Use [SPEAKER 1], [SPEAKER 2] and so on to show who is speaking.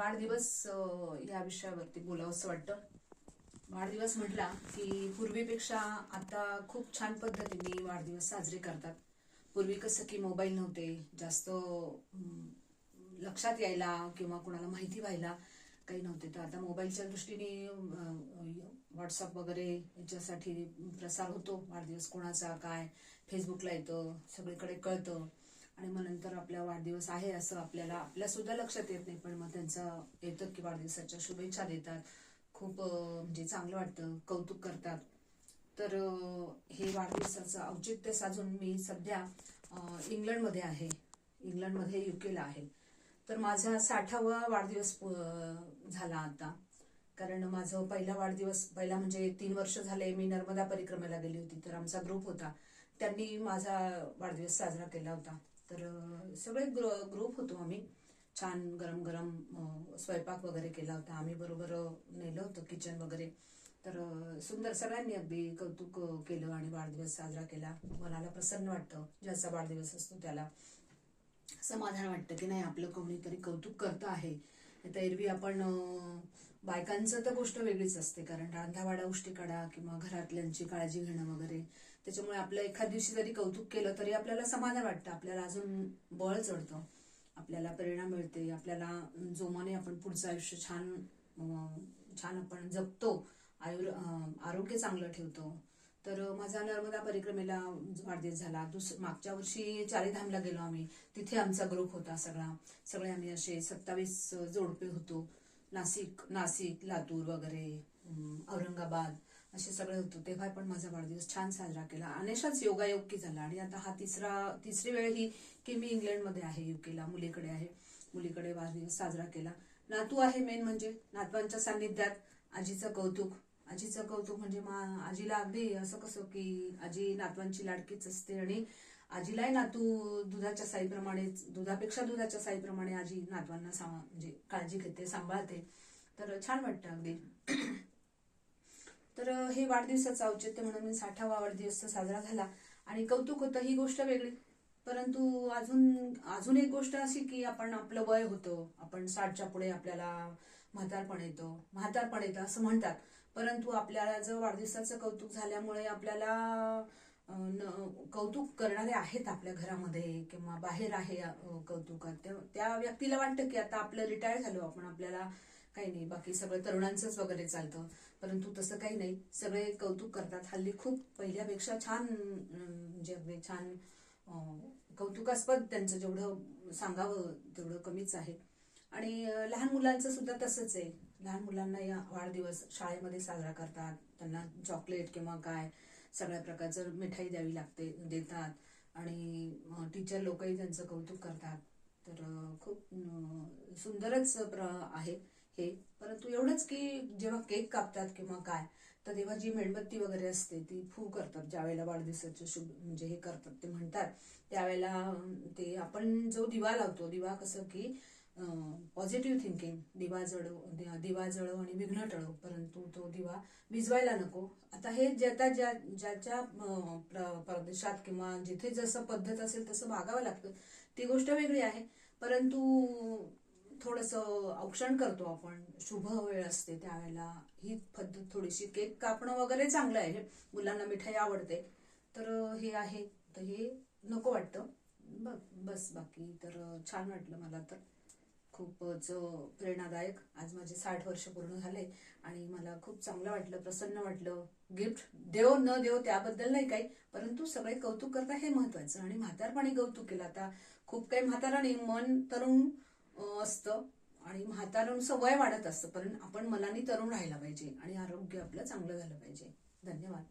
[SPEAKER 1] वाढदिवस या विषयावरती बोलावंसं वाटतं. वाढदिवस म्हटला की पूर्वीपेक्षा आता खूप छान पद्धतीने वाढदिवस साजरे करतात. पूर्वी कसं की मोबाईल नव्हते जास्त लक्षात यायला किंवा कोणाला माहिती व्हायला काही नव्हते. तर आता मोबाईलच्या दृष्टीने व्हॉट्सअप वगैरे याच्यासाठी प्रसार होतो. वाढदिवस कोणाचा काय फेसबुकला येतं सगळीकडे कळतं. आणि मग नंतर आपला वाढदिवस आहे असं आपल्याला आपल्या सुद्धा लक्षात येत नाही. पण मग त्यांचं येतं की वाढदिवसाच्या शुभेच्छा देतात. खूप म्हणजे चांगलं वाटतं. कौतुक करतात. तर हे वाढदिवसाचं औचित्य साधून मी सध्या इंग्लंडमध्ये आहे. इंग्लंडमध्ये युकेला आहे. तर माझा साठावा वाढदिवस झाला आता. कारण माझं पहिला वाढदिवस पहिला म्हणजे तीन वर्ष झाले मी नर्मदा परिक्रमेला गेली होती. तर आमचा ग्रुप होता. त्यांनी माझा वाढदिवस साजरा केला होता. तर सगळे ग्रुप होतो आम्ही. छान गरम गरम स्वयंपाक वगैरे केला होता. आम्ही बरोबर नेलं होतं किचन वगैरे. तर सुंदर सगळ्यांनी अगदी कौतुक केलं आणि वाढदिवस साजरा केला. मनाला प्रसन्न वाटतं. ज्याचा वाढदिवस असतो त्याला समाधान वाटतं की नाही आपलं कोणीतरी कौतुक करतं आहे. तर एरवी आपण बायकांचं तर गोष्ट वेगळीच असते. कारण रांधावाडा उष्टी काढा किंवा घरातल्यांची काळजी घेणं वगैरे त्याच्यामुळे आपलं एखाद दिवशी जरी कौतुक केलं तरी आपल्याला समाधान वाटतं. आपल्याला अजून बळ चढतं. आपल्याला प्रेरणा मिळते. आपल्याला जोमाने आपण पुढचं आयुष्य छान छान आपण जगतो आयुर् आरोग्य चांगलं ठेवतो. तर माझा नर्मदा परिक्रमेला वाढदिवस झाला. दुस मागच्या वर्षी चारीधामला गेलो आम्ही. तिथे आमचा ग्रुप होता सगळा. सगळे आम्ही असे सत्तावीस जोडपे होतो. नाशिक नाशिक लातूर वगैरे औरंगाबाद. असे सगळे होतो तेव्हा पण माझा वाढदिवस छान साजरा केला. अनेशाच योगायोग की झाला. आणि आता हा तिसरा तिसरी वेळ ही की मी इंग्लंडमध्ये आहे युकेला मुलीकडे आहे. मुलीकडे वाढदिवस साजरा केला. नातू आहे मेन म्हणजे नातवांच्या सान्निध्यात आजीचं कौतुक. आजीचं कौतुक म्हणजे मा आजीला अगदी असं कसं की आजी नातवांची लाडकीच असते आणि आजीलाही नातू दुधाच्या साईप्रमाणे दुधापेक्षा दुधाच्या साईप्रमाणे आजी नातवांना म्हणजे काळजी घेते सांभाळते. तर छान वाटतं अगदी. तर हे वाढदिवसाचं औचित्य म्हणून मी साठावा वाढदिवस साजरा झाला. आणि कौतुक होतं ही गोष्ट वेगळी. परंतु अजून अजून एक गोष्ट अशी की आपण आपलं वय होतं. आपण साठच्या पुढे आपल्याला म्हातारपण येतो. म्हातारपण येतं असं म्हणतात. परंतु आपल्याला जर वाढदिवसाचं कौतुक झाल्यामुळे आपल्याला कौतुक करणारे आहेत आपल्या घरामध्ये किंवा बाहेर आहे कौतुक कौतुकात. त्या व्यक्तीला वाटतं की आता आपलं रिटायर झालो. आपण आपल्याला काही नाही बाकी सगळं तरुणांचंच वगैरे चालतं. परंतु तसं काही नाही. सगळे कौतुक करतात. हल्ली खूप पहिल्यापेक्षा छान म्हणजे अगदी छान कौतुकास्पद त्यांचं जेवढं सांगावं तेवढं कमीच आहे. आणि लहान मुलांचं सुद्धा तसंच आहे. लहान मुलांना या वाढदिवस शाळेमध्ये साजरा करतात. त्यांना चॉकलेट किंवा काय सगळ्या प्रकारचं मिठाई द्यावी लागते देतात. आणि टीचर लोकही त्यांचं कौतुक करतात. तर खूप सुंदरच प्र- आहे. हे. परंतु एवढंच की जेव्हा केक कापतात किंवा काय तर तेव्हा जी मेणबत्ती वगैरे असते ती फू करतात. ज्या वेळेला वाढदिवसाचे शुभ म्हणजे हे करतात ते म्हणतात. त्यावेळेला ते आपण जो दिवा लावतो दिवा कसं की पॉझिटिव्ह थिंकिंग दिवा जळव दिवा जळव आणि विघ्न टळव परंतु तो दिवा विजवायला नको. आता हे ज्याच्या ज्या ज्याच्या प्रदेशात किंवा जिथे जसं पद्धत असेल तसं वागावं लागतं ती गोष्ट वेगळी आहे. परंतु थोडस औक्षण करतो आपण. शुभ वेळ असते त्यावेळेला. ही पद्धत थोडीशी केक कापणं वगैरे चांगलं आहे. मुलांना मिठाई आवडते. तर हे आहे. तर हे नको वाटतं. बस बाकी. तर छान वाटलं मला तर. खूपच प्रेरणादायक. आज माझे साठ वर्ष पूर्ण झाले आणि मला खूप चांगलं वाटलं प्रसन्न वाटलं. गिफ्ट देव न देव त्याबद्दल नाही काही. परंतु सगळे कौतुक करता हे महत्वाचं आणि म्हातारपणी कौतुक केलं. आता खूप काही म्हातारा नाही मन तरुण असतं. आणि म्हातारांचं वय वाढत असतं. पण आपण मनाने तरुण राहायला पाहिजे. आणि आरोग्य आपलं चांगलं झालं पाहिजे. धन्यवाद.